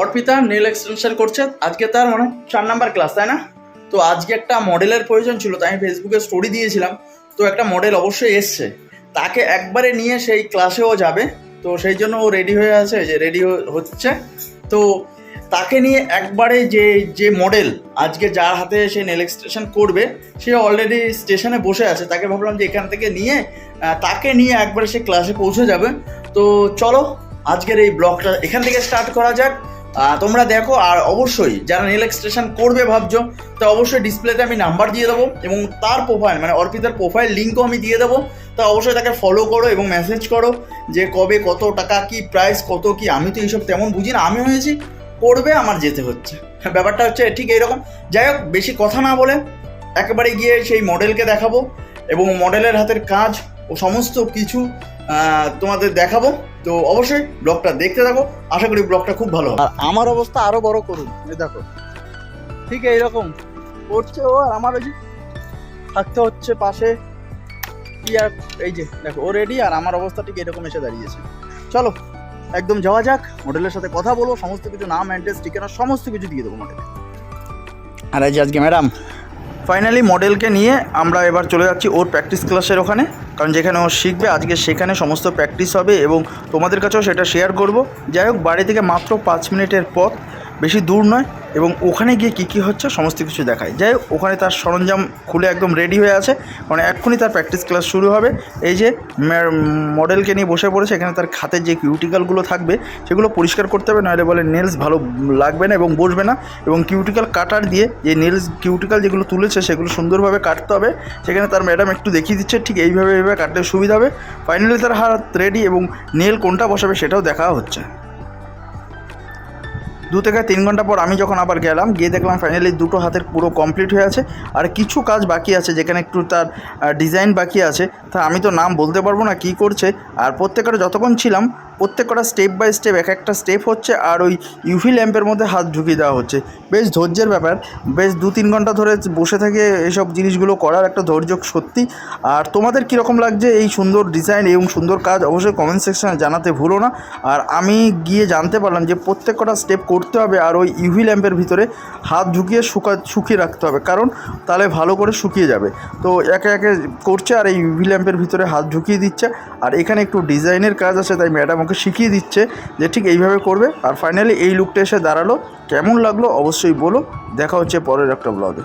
Arpita nail extension করছে। আজকে তার মানে চার নাম্বার ক্লাস তাই না? তো আজকে একটা মডেলের প্রয়োজন ছিল তাই আমি ফেসবুকে স্টোরি দিয়েছিলাম। তো একটা মডেল অবশ্যই এসছে। তাকে একবারে নিয়ে সেই ক্লাসেও যাবে। তো সেই জন্য ও রেডি হয়ে আছে, যে রেডি হচ্ছে। তো তাকে নিয়ে একবারে যে যে মডেল আজকে যার হাতে সে নেল এক্সটেনশন করবে, সে অলরেডি স্টেশনে বসে আছে। তাকে ভাবলাম যে এখান থেকে নিয়ে তাকে নিয়ে একবারে সে ক্লাসে পৌঁছে যাবে। তো চলো, আজকের এই ব্লগটা এখান থেকে স্টার্ট করা যাক। তোমরা দেখো, আর অবশ্যই যারা নেল এক্সটেনশন করবে ভাবছ, তো অবশ্যই ডিসপ্লেতে আমি নাম্বার দিয়ে দেবো এবং তার প্রোফাইল মানে অর্পিতার প্রোফাইল লিঙ্কও আমি দিয়ে দেবো। তো অবশ্যই তাকে ফলো করো এবং মেসেজ করো যে কবে কত টাকা, কি প্রাইস কত কি, আমি তো এইসব তেমন বুঝি না, আমি হয়েছি, করবে, আমার যেতে হচ্ছে। ব্যাপারটা হচ্ছে ঠিক এইরকম। যাই হোক, বেশি কথা না বলে একেবারে গিয়ে সেই মডেলকে দেখাবো এবং মডেলের হাতের কাজ ও সমস্ত কিছু তোমাদের দেখাবো। তো অবশ্যই ব্লগটা দেখতে থাকো। আশা করি ব্লগটা খুব ভালো আর আমার অবস্থা আরও বড় করুন। এই দেখো। ঠিক এইরকম। করছে ও আর আমার ওই যে থাকতে হচ্ছে পাশে। কি আর, এই যে, দেখো, ও রেডি আর আমার অবস্থা ঠিক এরকম এসে দাঁড়িয়েছে। চলো, একদম যাওয়া যাক। মডেলের সাথে কথা বলব, সমস্ত কিছু নাম অ্যাড্রেস ঠিকানা সমস্ত কিছু দিয়ে দেবো মডেলে আর এই যে আজকে ম্যাডাম ফাইনালি মডেলকে নিয়ে আমরা এবার চলে যাচ্ছি ওর প্র্যাকটিস ক্লাসের ওখানে। কারণ যেখানে ও শিখবে, আজকে সেখানে সমস্ত প্র্যাকটিস হবে এবং তোমাদের কাছেও সেটা শেয়ার করব। যাই হোক, বাড়ি থেকে মাত্র পাঁচ মিনিটের পথ, বেশি দূর নয়। এবং ওখানে গিয়ে কী কী হচ্ছে সমস্ত কিছু দেখায়। যাই ওখানে তার সরঞ্জাম খুলে একদম রেডি হয়ে আছে। মানে এক্ষুনি তার প্র্যাকটিস ক্লাস শুরু হবে। এই যে মডেলকে নিয়ে বসে পড়েছে, এখানে তার খাতের যে কিউটিক্যালগুলো থাকবে, সেগুলো পরিষ্কার করতে হবে, নাহলে বলে নেলস ভালো লাগবে না এবং বসবে না। এবং কিউটিক্যাল কাটার দিয়ে যে নেলস কিউটিক্যাল যেগুলো তুলেছে, সেগুলো সুন্দরভাবে কাটতে হবে। সেখানে তার ম্যাডাম একটু দেখিয়ে দিচ্ছে, ঠিক এইভাবে এইভাবে কাটতে সুবিধা হবে। ফাইনালি তার হাত রেডি এবং নেল কোনটা বসাবে সেটাও দেখা হচ্ছে। দু থেকে তিন ঘণ্টা পর আমি যখন আবার গেলাম, গিয়ে দেখলাম ফাইনালি দুটো হাতের পুরো কমপ্লিট হয়ে আছে। আর কিছু কাজ বাকি আছে, যেখানে একটু তার ডিজাইন বাকি আছে। তা আমি তো নাম বলতে পারব না কি করছে। আর প্রত্যেকের যতক্ষণ ছিলাম প্রত্যেকটা স্টেপ বাই স্টেপ এক একটা স্টেপ হচ্ছে আর ওই ইউভি ল্যাম্পের মধ্যে হাত ঢুকিয়ে দেওয়া হচ্ছে। বেশ ধৈর্যের ব্যাপার, বেশ দু তিন ঘণ্টা ধরে বসে থেকে এইসব জিনিসগুলো করার একটা ধৈর্য সত্যি। আর তোমাদের কীরকম লাগছে এই সুন্দর ডিজাইন এবং সুন্দর কাজ অবশ্যই কমেন্ট সেকশনে জানাতে ভুলো না। আর আমি গিয়ে জানতে পারলাম যে প্রত্যেকটা স্টেপ করতে হবে আর ওই ইউভি ল্যাম্পের ভিতরে হাত ঝুঁকিয়ে শুকা, শুকিয়ে রাখতে হবে। কারণ তাহলে ভালো করে শুকিয়ে যাবে। তো একে একে করছে আর এই ইউভি ল্যাম্পের ভিতরে হাত ঢুকিয়ে দিচ্ছে। আর এখানে একটু ডিজাইনের কাজ আছে, তাই ম্যাডাম ওকে শিখিয়ে দিচ্ছে যে ঠিক এইভাবে করবে। আর ফাইনালি এই লুকটা এসে দাঁড়াল। কেমন লাগল অবশ্যই বলো। দেখা হচ্ছে পরের একটা ব্লগে